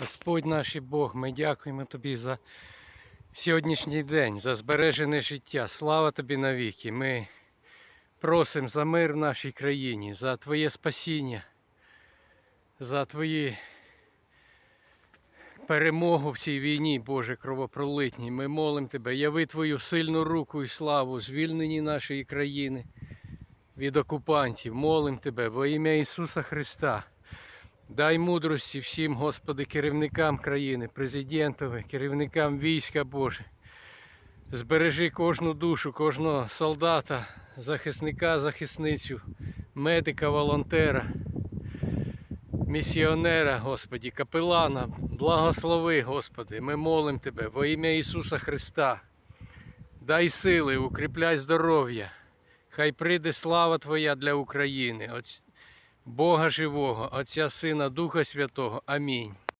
Господь наш і Бог, ми дякуємо Тобі за сьогоднішній день, за збережене життя. Слава Тобі навіки. Ми просимо за мир в нашій країні, за Твоє спасіння, за Твої перемогу в цій війні, Боже кровопролитній. Ми молимо Тебе, яви Твою сильну руку і славу, звільненні нашої країни від окупантів. Молим Тебе во ім'я Ісуса Христа. Дай мудрості всім, Господи, керівникам країни, президентові, керівникам війська Боже. Збережи кожну душу, кожного солдата, захисника, захисницю, медика, волонтера, місіонера, Господі, капелана. Благослови, Господи, ми молимо Тебе во ім'я Ісуса Христа. Дай сили, укріпляй здоров'я. Хай прийде слава Твоя для України. Бога живого, Отця Сина, Духа Святого. Амінь.